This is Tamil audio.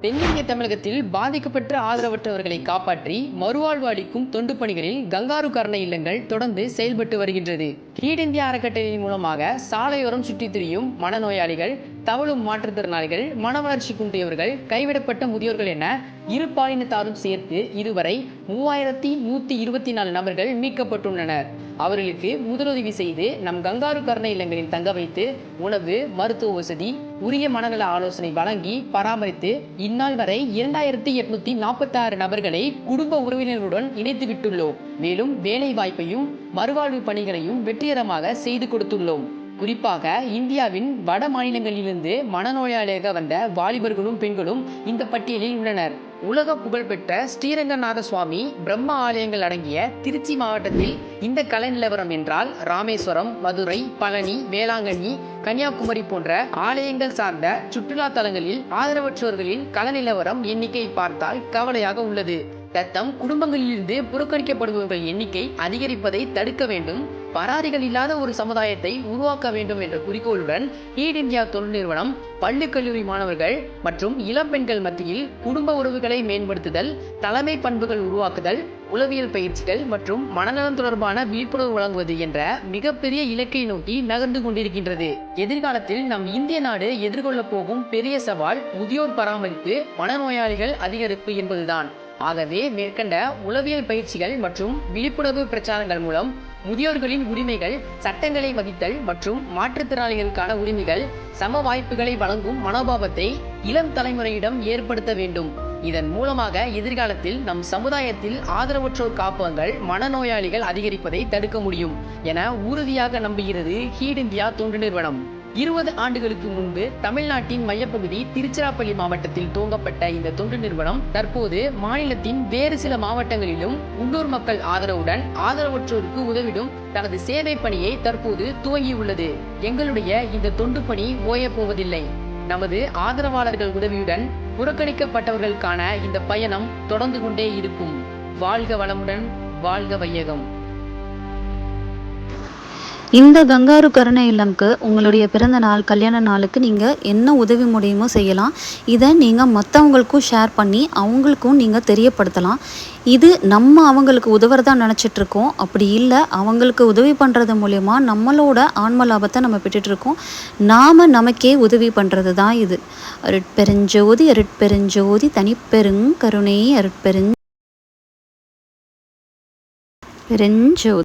தென்னிந்திய தமிழகத்தில் பாதிக்கப்பட்ட ஆதரவற்றவர்களை காப்பாற்றி மறுவாழ்வு அளிக்கும் தொண்டு பணிகளில் கங்காரு கர்ண இல்லங்கள் தொடர்ந்து செயல்பட்டு வருகின்றது. கீழிந்திய அறக்கட்டளையின் மூலமாக சாலையோரம் சுற்றித் திரியும் மனநோயாளிகள் தவழும் மாற்றுத்திறனாளிகள் மன வளர்ச்சி குன்றியவர்கள் கைவிடப்பட்ட முதியோர்கள் என இரு பாலினத்தாரும் சேர்த்து இதுவரை மூவாயிரத்தி நூற்றி இருபத்தி நாலு நபர்கள் மீட்கப்பட்டுள்ளனர். அவர்களுக்கு முதலுதவி செய்து நம் கங்காரு கருண இல்லங்களில் தங்க வைத்து உணவு மருத்துவ வசதி உரிய மனநல ஆலோசனை வழங்கி பராமரித்து இந்நாள் வரை இரண்டாயிரத்தி எட்நூத்தி நாற்பத்தி ஆறு நபர்களை குடும்ப உறவினர்களுடன் இணைத்து விட்டுள்ளோம். மேலும் வேலை வாய்ப்பையும் மறுவாழ்வு பணிகளையும் வெற்றிகரமாக செய்து கொடுத்துள்ளோம். குறிப்பாக இந்தியாவின் வட மாநிலங்களிலிருந்து மனநோயாளியாக வந்த வாலிபர்களும் பெண்களும் இந்த பட்டியலில் உள்ளனர். உலக புகழ்பெற்ற ஸ்ரீரங்கநாத சுவாமி பிரம்ம ஆலயங்கள் அடங்கிய திருச்சி மாவட்டத்தில் இந்த கலை நிலவரம் என்றால் ராமேஸ்வரம் மதுரை பழனி வேளாங்கண்ணி கன்னியாகுமரி போன்ற ஆலயங்கள் சார்ந்த சுற்றுலா தலங்களில் ஆதரவற்றோர்களின் கலை நிலவரம் எண்ணிக்கை பார்த்தால் கவலையாக உள்ளது. தத்தம் குடும்பங்களிலிருந்து புறக்கணிக்கப்படுபவர்கள் எண்ணிக்கை அதிகரிப்பதை தடுக்க வேண்டும். பராரிகள் இல்லாத ஒரு சமுதாயத்தை உருவாக்க வேண்டும் என்ற குறிக்கோளுடன் ஈட் இந்தியா தொழில் நிறுவனம் பள்ளி கல்லூரி மாணவர்கள் மற்றும் இளம் பெண்கள் மத்தியில் குடும்ப உறவுகளை மேம்படுத்துதல் தலைமை பண்புகள் உருவாக்குதல் உளவியல் பயிற்சிகள் மற்றும் மனநலம் தொடர்பான விழிப்புணர்வு வழங்குவது என்ற மிகப்பெரிய இலக்கை நோக்கி நகர்ந்து கொண்டிருக்கின்றது. எதிர்காலத்தில் நம் இந்திய நாடு எதிர்கொள்ளப் போகும் பெரிய சவால் முதியோர் பராமரிப்பு மனநோயாளிகள் அதிகரிப்பு என்பதுதான். ஆகவே மேற்கண்ட உளவியல் பயிற்சிகள் மற்றும் விழிப்புணர்வு பிரச்சாரங்கள் மூலம் முதியோர்களின் உரிமைகள் சட்டங்களை வகித்தல் மற்றும் மாற்றுத்திறனாளிகளுக்கான உரிமைகள் சம வாய்ப்புகளை வழங்கும் மனோபாவத்தை இளம் தலைமுறையிடம் ஏற்படுத்த வேண்டும். இதன் மூலமாக எதிர்காலத்தில் நம் சமுதாயத்தில் ஆதரவற்றோர் காப்பகங்கள் மனநோயாளிகள் அதிகரிப்பதை தடுக்க முடியும் என உறுதியாக நம்புகிறது ஹீட் இந்தியா தொண்டு நிறுவனம். இருபது ஆண்டுகளுக்கு முன்பு தமிழ்நாட்டின் மையப்பகுதி திருச்சிராப்பள்ளி மாவட்டத்தில் துவங்கப்பட்ட இந்த தொண்டு நிறுவனம் தற்போது மாநிலத்தின் வேறு சில மாவட்டங்களிலும் உள்ளூர் மக்கள் ஆதரவுடன் ஆதரவற்றோருக்கு உதவிடும் தனது சேவை பணியை தற்போது துவங்கியுள்ளது. எங்களுடைய இந்த தொண்டு பணி ஓயப் போவதில்லை. நமது ஆதரவாளர்கள் உதவியுடன் புறக்கணிக்கப்பட்டவர்களுக்கான இந்த பயணம் தொடர்ந்து கொண்டே இருக்கும். வாழ்க வளமுடன் வாழ்க வையகம். இந்த கங்காரு கருணை இல்லம்க்கு உங்களுடைய பிறந்த நாள் கல்யாண நாளுக்கு நீங்கள் என்ன உதவி முடியுமோ செய்யலாம். இதை நீங்கள் மற்றவங்களுக்கும் ஷேர் பண்ணி அவங்களுக்கும் நீங்கள் தெரியப்படுத்தலாம். இது நம்ம அவங்களுக்கு உதவுறதா நினச்சிட்ருக்கோம் அப்படி இல்லை அவங்களுக்கு உதவி பண்ணுறது மூலயமா நம்மளோட ஆன்ம லாபத்தை நம்ம பெற்றுட்டு இருக்கோம். நாம் நமக்கே உதவி பண்ணுறது தான் இது. அருட்பெருஞ்சோதி அருட்பெருஞ்சோதி தனிப்பெருங்கருணை அருட்பெருஞ் பெருஞ்சோதி.